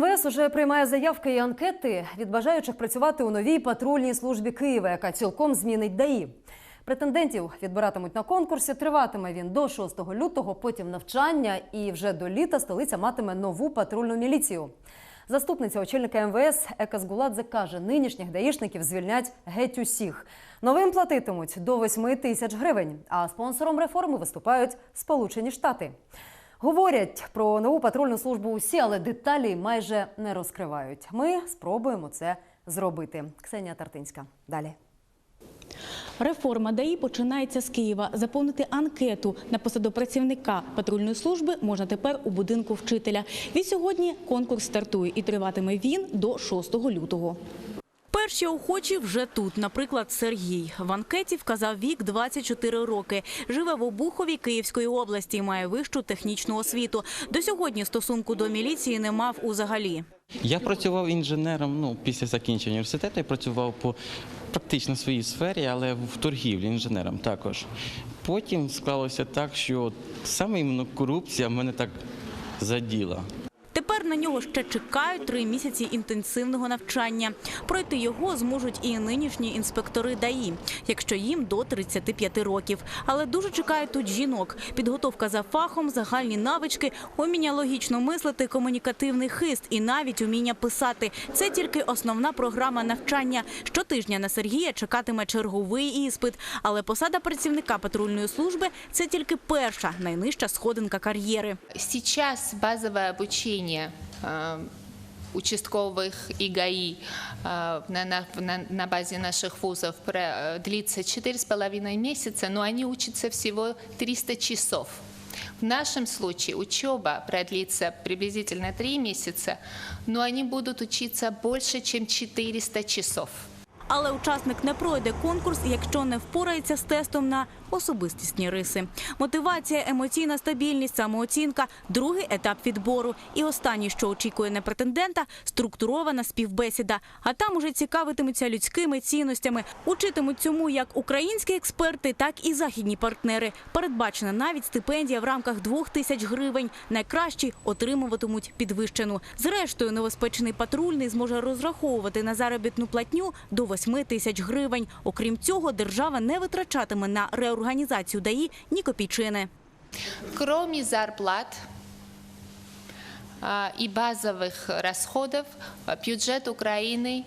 МВС уже приймає заявки і анкети від бажаючих працювати у новій патрульній службі Києва, яка цілком змінить ДАІ. Претендентів відбиратимуть на конкурсі. Триватиме він до 6 лютого, потім навчання, і вже до літа столиця матиме нову патрульну міліцію. Заступниця очільника МВС Ека Згуладзе каже, нинішніх даїшників звільнять геть усіх. Новим платитимуть до 8 тисяч гривень. А спонсором реформи виступають Сполучені Штати. Говорять про нову патрульну службу усі, але деталі майже не розкривають. Ми спробуємо це зробити. Ксенія Тартинська. Далі. Реформа ДАІ починається з Києва. Заповнити анкету на посаду працівника патрульної служби можна тепер у будинку вчителя. Від сьогодні конкурс стартує і триватиме він до 6 лютого. Перші охочі вже тут. Наприклад, Сергій. В анкеті вказав вік 24 роки. Живе в Обухові Київської області. Має вищу технічну освіту. До сьогодні стосунку до міліції не мав узагалі. Я працював інженером ну, після закінчення університету. Я працював по практично своїй сфері, але в торгівлі інженером також. Потім склалося так, що саме іменно корупція мене так заділа. Тепер на нього ще чекають три місяці інтенсивного навчання. Пройти його зможуть і нинішні інспектори ДАІ, якщо їм до 35 років. Але дуже чекають тут жінок. Підготовка за фахом, загальні навички, уміння логічно мислити, комунікативний хист і навіть уміння писати. Це тільки основна програма навчання. Щотижня на Сергія чекатиме черговий іспит. Але посада працівника патрульної служби це тільки перша найнижча сходинка кар'єри. Сейчас базовое обучение э, участковых и ГАИ э, на, на, на, базе наших вузов э, длится 4,5 месяца, но они учатся всего 300 часов. В нашем случае учеба продлится приблизительно 3 месяца, но они будут учиться больше, чем 400 часов. Але учасник не пройде конкурс, якщо не впорається з тестом на особистісні риси. Мотивація, емоційна стабільність, самооцінка другий етап відбору. І останнє, що очікує на претендента структурована співбесіда. А там уже цікавитимуться людськими цінностями. Учитимуть цьому як українські експерти, так і західні партнери. Передбачена навіть стипендія в рамках двох тисяч гривень. Найкращі отримуватимуть підвищену. Зрештою, новоспечений патрульний зможе розраховувати на заробітну платню до 8 тисяч гривень. Окрім цього, держава не витрачатиме на реорганізацію ДАІ ні копійчини. Кроме зарплат а, и базовых расходов, а, бюджет Украины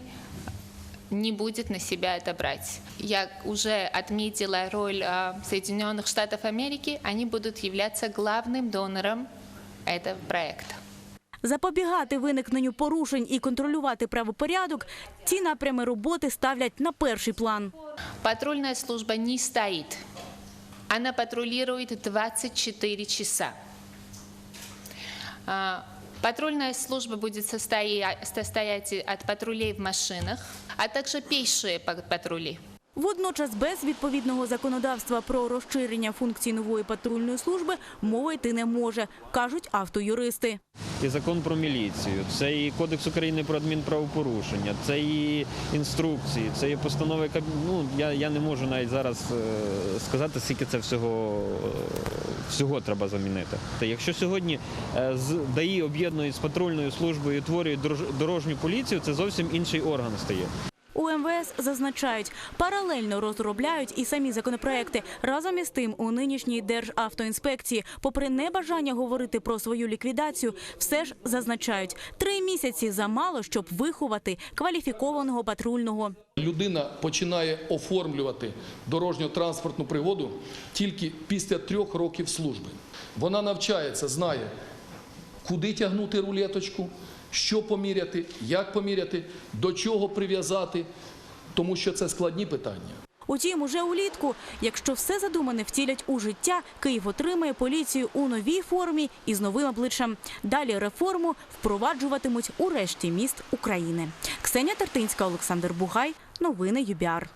не будет на себя это брать. Я уже отметила роль а, Соединенных Штатов Америки. Они будут являться главным донором этого проекта. Запобігати виникненню порушень і контролювати правопорядок – ці напрями роботи ставлять на перший план. Патрульная служба не стоит. Она патрулирует 24 часа. А, Патрульная служба состоя- состоять от патрулей в машинах, а также пешие па- патрули. Водночас без відповідного законодавства про розширення функцій нової патрульної служби мова йти не може, кажуть автоюристи. і закон про міліцію, це і Кодекс України про адмінправопорушення, це і інструкції, це і постанови Ну я, я не можу навіть зараз е, сказати, скільки це всього, е, всього треба замінити. Та якщо сьогодні е, з ДАІ об'єднують з патрульною службою, і утворюють дорож- дорожню поліцію, це зовсім інший орган стає. У МВС зазначають, паралельно розробляють і самі законопроекти. Разом із тим, у нинішній Державтоінспекції, попри небажання говорити про свою ліквідацію, все ж зазначають, три місяці замало, щоб виховати кваліфікованого патрульного. Людина починає оформлювати дорожньо-транспортну пригоду тільки після трьох років служби. Вона навчається, знає, куди тягнути рулеточку, що поміряти, як поміряти, до чого прив'язати, тому що це складні питання. Утім, уже улітку, якщо все задумане втілять у життя, Київ отримає поліцію у новій формі і з новим обличчям. Далі реформу впроваджуватимуть у решті міст України. Ксенія Тартинська, Олександр Бугай. Новини ЮБІАР.